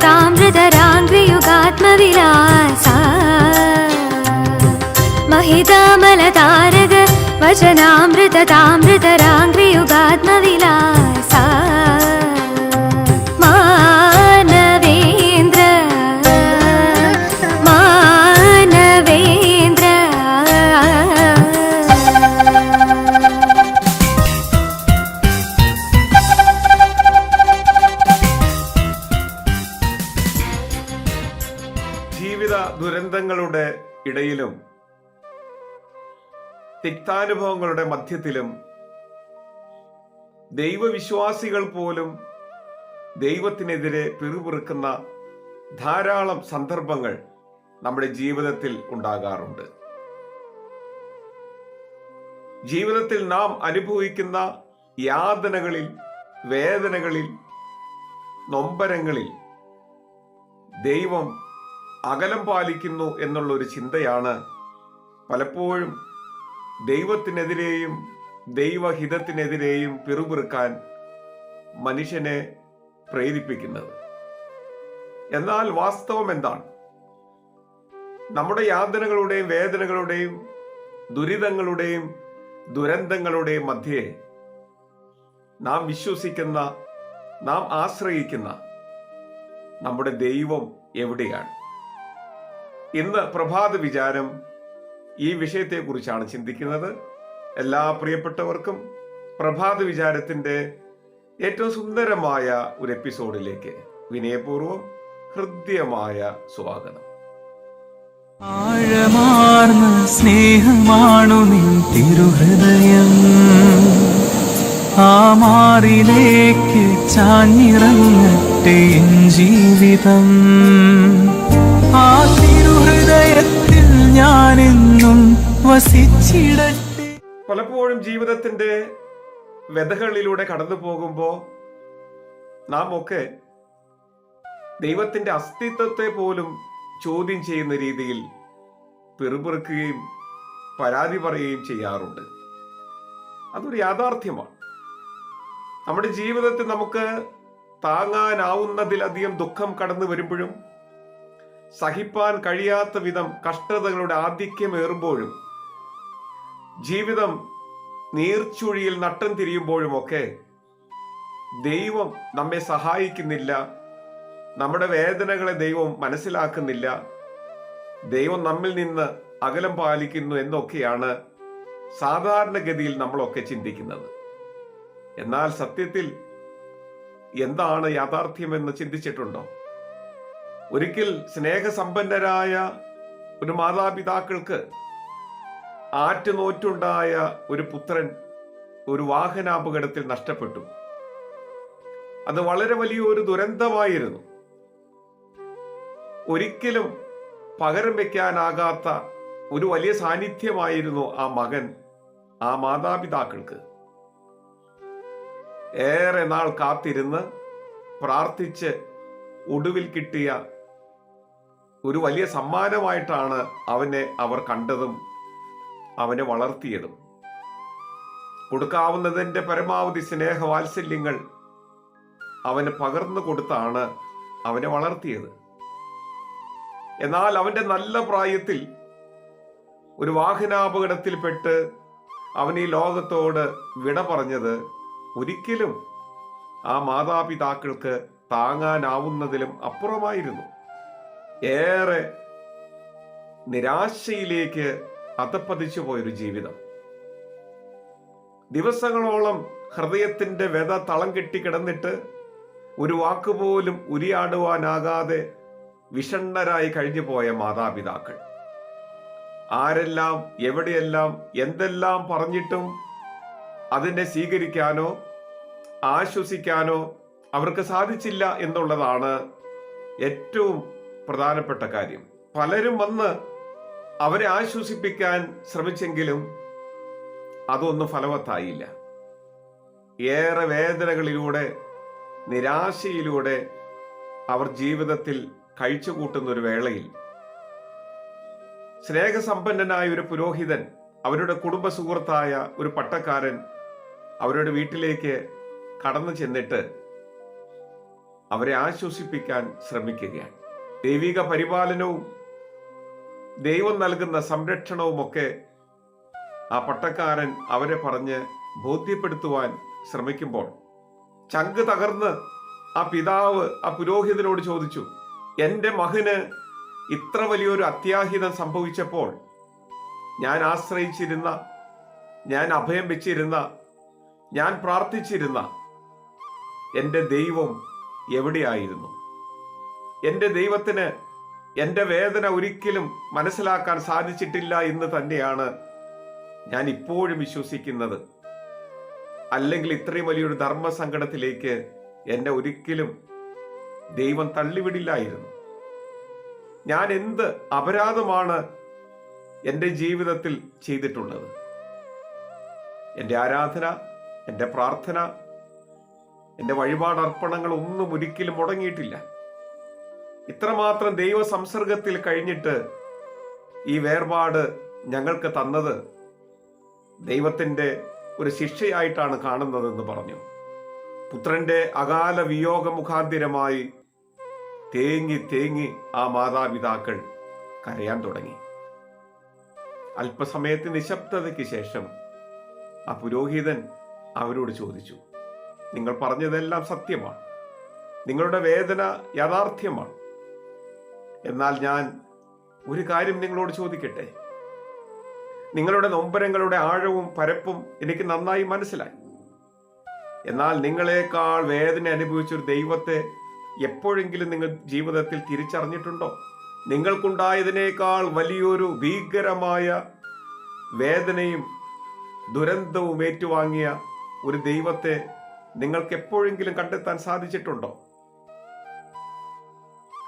महितामृतराङ्ग्रियुगात्मविलासा महितामलतारक वचनामृततामृतराङ्ग्रियुगात्मविलासा തിക്താനുഭവങ്ങളുടെ മധ്യത്തിലും ദൈവവിശ്വാസികൾ പോലും ദൈവത്തിനെതിരെ പിറുപിറുക്കുന്ന ധാരാളം സന്ദർഭങ്ങൾ നമ്മുടെ ജീവിതത്തിൽ ഉണ്ടാകാറുണ്ട്. ജീവിതത്തിൽ നാം അനുഭവിക്കുന്ന യാതനകളിൽ വേദനകളിൽ നൊമ്പരങ്ങളിൽ ദൈവം അകലം പാലിക്കുന്നു എന്നുള്ളൊരു ചിന്തയാണ് പലപ്പോഴും ദൈവത്തിനെതിരെയും ദൈവഹിതത്തിനെതിരെയും പിറുപിറുക്കാൻ മനുഷ്യനെ പ്രേരിപ്പിക്കുന്നത്. എന്നാൽ വാസ്തവം എന്താണ്? നമ്മുടെ യാതനകളുടെയും വേദനകളുടെയും ദുരിതങ്ങളുടെയും ദുരന്തങ്ങളുടെയും മധ്യേ നാം വിശ്വസിക്കുന്ന നാം ആശ്രയിക്കുന്ന നമ്മുടെ ദൈവം എവിടെയാണ്? ഇന്ന് പ്രഭാത വിചാരം ഈ വിഷയത്തെക്കുറിച്ചാണ് ചിന്തിക്കുന്നത്. എല്ലാ പ്രിയപ്പെട്ടവർക്കും പ്രഭാത വിചാരത്തിന്റെ ഏറ്റവും സുന്ദരമായ ഒരു എപ്പിസോഡിലേക്ക് വിനയപൂർവം ഹൃദ്യമായ സ്വാഗതം. ആഴമാർന്ന സ്നേഹമാണു നിൻ തിരുഹൃദയം. ആ മാറിലേക്ക് ചാഞ്ഞിറങ്ങട്ടെ ജീവിതം. ആ ഞാനെന്നും വസിച്ചിടട്ടെ. പലപ്പോഴും ജീവിതത്തിന്റെ വ്യതകളിലൂടെ കടന്നു പോകുമ്പോൾ നാം ഒക്കെ ദൈവത്തിന്റെ അസ്തിത്വത്തെ പോലും ചോദ്യം ചെയ്യുന്ന രീതിയിൽ പിറുപിറുക്കുകയും പരാതി പറയുകയും ചെയ്യാറുണ്ട്. അതൊരു യാഥാർത്ഥ്യമാണ്. നമ്മുടെ ജീവിതത്തിൽ നമുക്ക് താങ്ങാനാവുന്നതിലധികം ദുഃഖം കടന്നു വരുമ്പോഴും സഹിപ്പാൻ കഴിയാത്ത വിധം കഷ്ടതകളുടെ ആധിക്യമേറുമ്പോഴും ജീവിതം നീർച്ചുഴിയിൽ നട്ടം തിരിയുമ്പോഴുമൊക്കെ ദൈവം നമ്മെ സഹായിക്കുന്നില്ല നമ്മുടെ വേദനകളെ ദൈവം മനസ്സിലാക്കുന്നില്ല ദൈവം നമ്മിൽ നിന്ന് അകലം പാലിക്കുന്നു എന്നൊക്കെയാണ് സാധാരണഗതിയിൽ നമ്മളൊക്കെ ചിന്തിക്കുന്നത്. എന്നാൽ സത്യത്തിൽ എന്താണ് യാഥാർത്ഥ്യമെന്ന് ചിന്തിച്ചിട്ടുണ്ടോ? ഒരിക്കൽ സ്നേഹസമ്പന്നരായ ഒരു മാതാപിതാക്കൾക്ക് ആറ്റുനോറ്റുണ്ടായ ഒരു പുത്രൻ ഒരു വാഹനാപകടത്തിൽ നഷ്ടപ്പെട്ടു. അത് വളരെ വലിയൊരു ദുരന്തമായിരുന്നു. ഒരിക്കലും പകരം വെക്കാനാകാത്ത ഒരു വലിയ സാന്നിധ്യമായിരുന്നു ആ മകൻ ആ മാതാപിതാക്കൾക്ക്. ഏറെ നാൾ കാത്തിരുന്ന് പ്രാർത്ഥിച്ച് ഒടുവിൽ കിട്ടിയ ഒരു വലിയ സമ്മാനമായിട്ടാണ് അവനെ അവർ കണ്ടതും അവനെ വളർത്തിയതും. കൊടുക്കാവുന്നതിന്റെ പരമാവധി സ്നേഹവാത്സല്യങ്ങൾ അവന് പകർന്നു കൊടുത്താണ് അവനെ വളർത്തിയത്. എന്നാൽ അവന്റെ നല്ല പ്രായത്തിൽ ഒരു വാഹനാപകടത്തിൽപ്പെട്ട് അവൻ ഈ ലോകത്തോട് വിട പറഞ്ഞത് ഒരിക്കലും ആ മാതാപിതാക്കൾക്ക് താങ്ങാനാവുന്നതിലും അപ്പുറമായിരുന്നു. ഏറെ നിരാശയിലേക്ക് അധപ്പതിച്ചു പോയൊരു ജീവിതം. ദിവസങ്ങളോളം ഹൃദയത്തിന്റെ വ്യത തളം കെട്ടി കിടന്നിട്ട് ഒരു വാക്കുപോലും ഉരിയാടുവാനാകാതെ വിഷണ്ണരായി കഴിഞ്ഞു പോയ മാതാപിതാക്കൾ. ആരെല്ലാം എവിടെയെല്ലാം എന്തെല്ലാം പറഞ്ഞിട്ടും അതിനെ സ്വീകരിക്കാനോ ആശ്വസിക്കാനോ അവർക്ക് സാധിച്ചില്ല എന്നുള്ളതാണ് ഏറ്റവും പ്രധാനപ്പെട്ട കാര്യം. പലരും വന്ന് അവരെ ആശ്വസിപ്പിക്കാൻ ശ്രമിച്ചെങ്കിലും അതൊന്നും ഫലവത്തായില്ല. ഏറെ വേദനകളിലൂടെ നിരാശയിലൂടെ അവർ ജീവിതത്തിൽ കഴിച്ചുകൂട്ടുന്ന ഒരു വേളയിൽ സ്നേഹസമ്പന്നനായ ഒരു പുരോഹിതൻ അവരുടെ കുടുംബ സുഹൃത്തായ ഒരു പട്ടക്കാരൻ അവരുടെ വീട്ടിലേക്ക് കടന്നു ചെന്നിട്ട് അവരെ ആശ്വസിപ്പിക്കാൻ ശ്രമിക്കുകയാണ്. ദൈവിക പരിപാലനവും ദൈവം നൽകുന്ന സംരക്ഷണവും ഒക്കെ ആ പട്ടക്കാരൻ അവരെ പറഞ്ഞ് ബോധ്യപ്പെടുത്തുവാൻ ശ്രമിക്കുമ്പോൾ ചങ്ക് തകർന്ന് ആ പിതാവ് ആ പുരോഹിതനോട് ചോദിച്ചു എന്റെ മകന് ഇത്ര വലിയൊരു അത്യാഹിതം സംഭവിച്ചപ്പോൾ ഞാൻ ആശ്രയിച്ചിരുന്ന ഞാൻ അഭയം വെച്ചിരുന്ന ഞാൻ പ്രാർത്ഥിച്ചിരുന്ന എന്റെ ദൈവം എവിടെയായിരുന്നു? എന്റെ ദൈവത്തിന് എന്റെ വേദന ഒരിക്കലും മനസ്സിലാക്കാൻ സാധിച്ചിട്ടില്ല എന്ന് തന്നെയാണ് ഞാൻ ഇപ്പോഴും വിശ്വസിക്കുന്നത്. അല്ലെങ്കിൽ ഇത്രയും വലിയൊരു ധർമ്മസങ്കടത്തിലേക്ക് എന്നെ ഒരിക്കലും ദൈവം തള്ളിവിടില്ലായിരുന്നു. ഞാൻ എന്ത് അപരാധമാണ് എന്റെ ജീവിതത്തിൽ ചെയ്തിട്ടുള്ളത്? എന്റെ ആരാധന എന്റെ പ്രാർത്ഥന എന്റെ വഴിപാടർപ്പണങ്ങൾ ഒന്നും ഒരിക്കലും മുടങ്ങിയിട്ടില്ല. ഇത്രമാത്രം ദൈവ സംസർഗത്തിൽ കഴിഞ്ഞിട്ട് ഈ വേർപാട് ഞങ്ങൾക്ക് തന്നത് ദൈവത്തിന്റെ ഒരു ശിക്ഷയായിട്ടാണ് കാണുന്നതെന്ന് പറഞ്ഞു. പുത്രന്റെ അകാല വിയോഗ മുഖാന്തിരമായി തേങ്ങി തേങ്ങി ആ മാതാപിതാക്കൾ കരയാൻ തുടങ്ങി. അല്പസമയത്ത് നിശബ്ദതയ്ക്ക് ശേഷം ആ പുരോഹിതൻ അവരോട് ചോദിച്ചു നിങ്ങൾ പറഞ്ഞതെല്ലാം സത്യമാണ്. നിങ്ങളുടെ വേദന യാഥാർത്ഥ്യമാണ്. എന്നാൽ ഞാൻ ഒരു കാര്യം നിങ്ങളോട് ചോദിക്കട്ടെ? നിങ്ങളുടെ നൊമ്പരങ്ങളുടെ ആഴവും പരപ്പും എനിക്ക് നന്നായി മനസ്സിലായി. എന്നാൽ നിങ്ങളെക്കാൾ വേദന അനുഭവിച്ചൊരു ദൈവത്തെ എപ്പോഴെങ്കിലും നിങ്ങൾ ജീവിതത്തിൽ തിരിച്ചറിഞ്ഞിട്ടുണ്ടോ? നിങ്ങൾക്കുണ്ടായതിനേക്കാൾ വലിയൊരു ഭീകരമായ വേദനയും ദുരന്തവും ഏറ്റുവാങ്ങിയ ഒരു ദൈവത്തെ നിങ്ങൾക്ക് എപ്പോഴെങ്കിലും കണ്ടെത്താൻ സാധിച്ചിട്ടുണ്ടോ?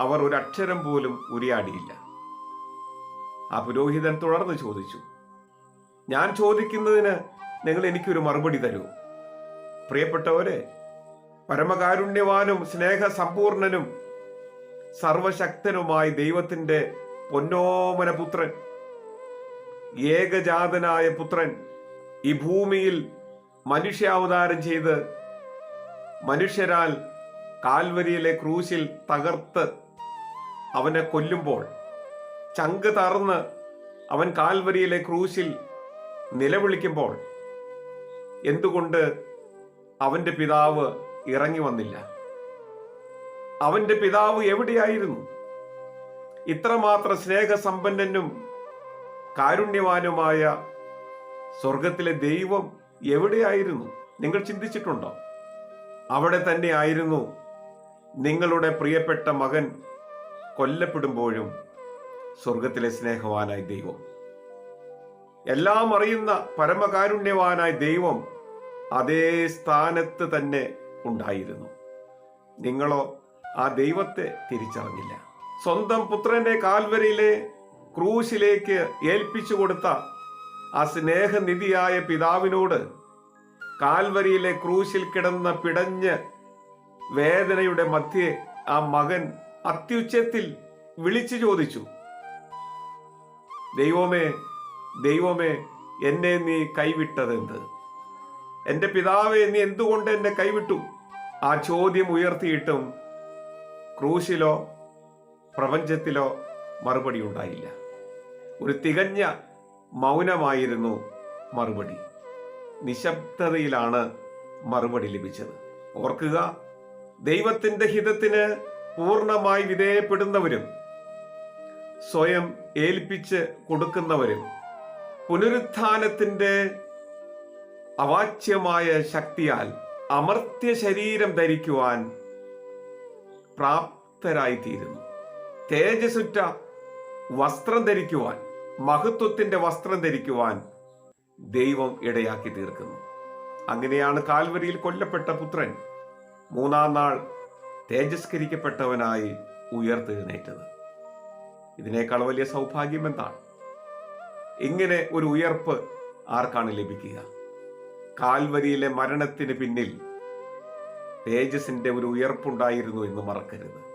അവർ ഒരക്ഷരം പോലും ഉരിയാടിയില്ല. ആ പുരോഹിതൻ തുടർന്ന് ചോദിച്ചു ഞാൻ ചോദിക്കുന്നതിന് നിങ്ങൾ എനിക്കൊരു മറുപടി തരൂ. പ്രിയപ്പെട്ടവരെ പരമകാരുണ്യവാനും സ്നേഹസമ്പൂർണനും സർവശക്തനുമായി ദൈവത്തിന്റെ പൊന്നോമന പുത്രൻ ഏകജാതനായ പുത്രൻ ഈ ഭൂമിയിൽ മനുഷ്യാവതാരം ചെയ്ത് മനുഷ്യരാൽ കാൽവരിയിലെ ക്രൂശിൽ തകർത്ത് അവനെ കൊല്ലുമ്പോൾ ചങ്ക് തറന്ന് അവൻ കാൽവരിയിലെ ക്രൂശിൽ നിലവിളിക്കുമ്പോൾ എന്തുകൊണ്ട് അവന്റെ പിതാവ് ഇറങ്ങി വന്നില്ല? അവന്റെ പിതാവ് എവിടെയായിരുന്നു? ഇത്രമാത്രം സ്നേഹസമ്പന്നനും കാരുണ്യവാനുമായ സ്വർഗത്തിലെ ദൈവം എവിടെയായിരുന്നു? നിങ്ങൾ ചിന്തിച്ചിട്ടുണ്ടോ? അവിടെ തന്നെ ആയിരുന്നു നിങ്ങളുടെ പ്രിയപ്പെട്ട മകൻ കൊല്ലപ്പെടുമ്പോഴും സ്വർഗത്തിലെ സ്നേഹവാനായ ദൈവം. എല്ലാം അറിയുന്ന പരമകാരുണ്യവാനായ ദൈവം അതേ സ്ഥാനത്ത് തന്നെ ഉണ്ടായിരുന്നു. നിങ്ങളോ ആ ദൈവത്തെ തിരിച്ചറിഞ്ഞില്ല. സ്വന്തം പുത്രന്റെ കാൽവരിയിലെ ക്രൂശിലേക്ക് ഏൽപ്പിച്ചു കൊടുത്ത ആ സ്നേഹനിധിയായ പിതാവിനോട് കാൽവരിയിലെ ക്രൂശിൽ കിടന്ന പിടഞ്ഞ് വേദനയുടെ മധ്യേ ആ മകൻ അത്യുച്ചത്തിൽ വിളിച്ചു ചോദിച്ചു. ദൈവമേ ദൈവമേ എന്നെ നീ കൈവിട്ടതെന്ത്? എന്റെ പിതാവെ നീ എന്തുകൊണ്ട് എന്നെ കൈവിട്ടു? ആ ചോദ്യം ഉയർത്തിയിട്ടും ക്രൂശിലോ പ്രപഞ്ചത്തിലോ മറുപടി ഉണ്ടായില്ല. ഒരു തികഞ്ഞ മൗനമായിരുന്നു മറുപടി. നിശബ്ദതയിലാണ് മറുപടി ലഭിച്ചത്. ഓർക്കുക ദൈവത്തിന്റെ ഹിതത്തിന് പൂർണമായി വിധേയപ്പെടുന്നവരും സ്വയം ഏൽപ്പിച്ച് കൊടുക്കുന്നവരും പുനരുത്ഥാനത്തിന്റെ അവാച്യമായ ശക്തിയാൽ അമർത്യ ശരീരം ധരിക്കുവാൻ പ്രാപ്തരായിത്തീരുന്നു. തേജസുറ്റ വസ്ത്രം ധരിക്കുവാൻ മഹത്വത്തിന്റെ വസ്ത്രം ധരിക്കുവാൻ ദൈവം ഇടയാക്കി തീർക്കുന്നു. അങ്ങനെയാണ് കാൽവരിയിൽ കൊല്ലപ്പെട്ട പുത്രൻ. മൂന്നാം നാൾ തേജസ്കരിക്കപ്പെട്ടവനായി ഉയർത്തെഴുന്നേറ്റത്. ഇതിനേക്കാൾ വലിയ സൗഭാഗ്യം എന്താണ്? ഇങ്ങനെ ഒരു ഉയർപ്പ് ആർക്കാണ് ലഭിക്കുക? കാൽവരിയിലെ മരണത്തിന് പിന്നിൽ തേജസിന്റെ ഒരു ഉയർപ്പുണ്ടായിരുന്നു എന്ന് മറക്കരുത്.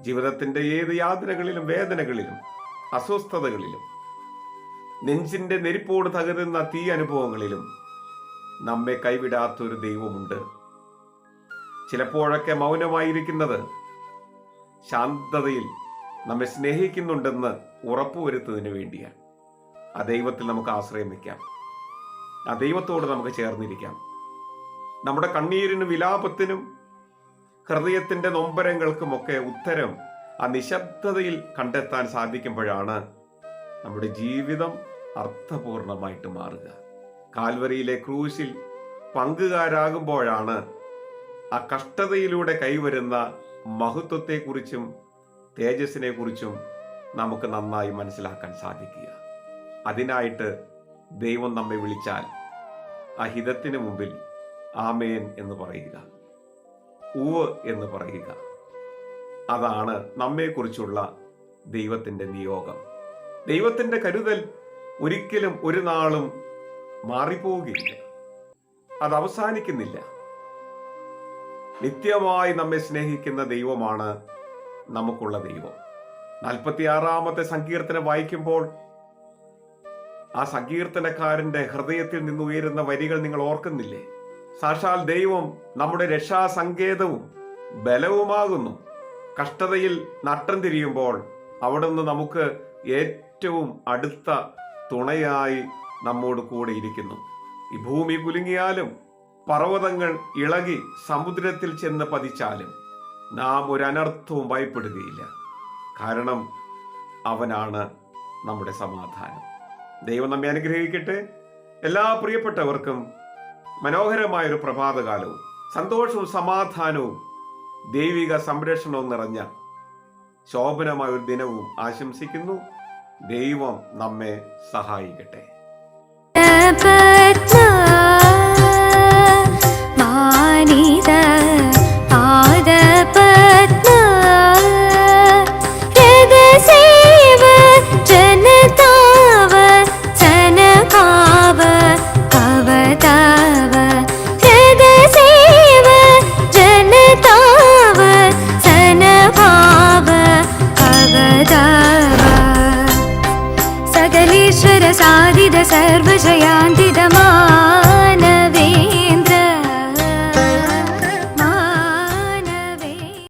ജീവിതത്തിന്റെ ഏത് യാതനകളിലും വേദനകളിലും അസ്വസ്ഥതകളിലും നെഞ്ചിന്റെ നെരിപ്പോട് തകരുന്ന തീ അനുഭവങ്ങളിലും നമ്മെ കൈവിടാത്തൊരു ദൈവമുണ്ട്. ചിലപ്പോഴൊക്കെ മൗനമായിരിക്കുന്നത് ശാന്തതയിൽ നമ്മെ സ്നേഹിക്കുന്നുണ്ടെന്ന് ഉറപ്പുവരുത്തുന്നതിന് വേണ്ടിയാണ്. ആ ദൈവത്തിൽ നമുക്ക് ആശ്രയം വയ്ക്കാം. ആ ദൈവത്തോട് നമുക്ക് ചേർന്നിരിക്കാം. നമ്മുടെ കണ്ണീരിനും വിലാപത്തിനും ഹൃദയത്തിന്റെ നൊമ്പരങ്ങൾക്കുമൊക്കെ ഉത്തരം ആ നിശബ്ദതയിൽ കണ്ടെത്താൻ സാധിക്കുമ്പോഴാണ് നമ്മുടെ ജീവിതം അർത്ഥപൂർണമായിട്ട് മാറുക. കാൽവരിയിലെ ക്രൂശിൽ പങ്കുകാരാകുമ്പോഴാണ് ആ കഷ്ടതയിലൂടെ കൈവരുന്ന മഹത്വത്തെക്കുറിച്ചും തേജസ്സിനെ കുറിച്ചും നമുക്ക് നന്നായി മനസ്സിലാക്കാൻ സാധിക്കുക. അതിനായിട്ട് ദൈവം നമ്മെ വിളിച്ചാൽ ആ ഹിതത്തിന് മുമ്പിൽ ആമേൻ എന്ന് പറയുക ഉവ് എന്ന് പറയുക. അതാണ് നമ്മെക്കുറിച്ചുള്ള ദൈവത്തിന്റെ നിയോഗം. ദൈവത്തിന്റെ കരുതൽ ഒരിക്കലും ഒരു നാളും മാറിപ്പോവുകയില്ല അത് അവസാനിക്കുന്നില്ല. നിത്യമായി നമ്മെ സ്നേഹിക്കുന്ന ദൈവമാണ് നമുക്കുള്ള ദൈവം. നാൽപ്പത്തിയാറാമത്തെ സങ്കീർത്തനം വായിക്കുമ്പോൾ ആ സങ്കീർത്തനക്കാരന്റെ ഹൃദയത്തിൽ നിന്ന് ഉയരുന്ന വരികൾ നിങ്ങൾ ഓർക്കുന്നില്ലേ? സാക്ഷാൽ ദൈവം നമ്മുടെ രക്ഷാസങ്കേതവും ബലവുമാകുന്നു. കഷ്ടതയിൽ നട്ടം തിരിയുമ്പോൾ അവിടുന്ന് നമുക്ക് ഏറ്റവും അടുത്ത തുണയായി നമ്മോട് കൂടെ ഇരിക്കുന്നു. ഈ ഭൂമി കുലുങ്ങിയാലും പർവതങ്ങൾ ഇളകി സമുദ്രത്തിൽ ചെന്ന് പതിച്ചാലും നാം ഒരു അനർത്ഥവും ഭയപ്പെടുകയില്ല. കാരണം അവനാണ് നമ്മുടെ സമാധാനം. ദൈവം നമ്മെ അനുഗ്രഹിക്കട്ടെ. എല്ലാ പ്രിയപ്പെട്ടവർക്കും മനോഹരമായ ഒരു പ്രഭാതകാലവും സന്തോഷവും സമാധാനവും ദൈവിക സംരക്ഷണവും നിറഞ്ഞ ശോഭനമായ ഒരു ദിനവും ആശംസിക്കുന്നു. ദൈവം നമ്മെ സഹായിക്കട്ടെ.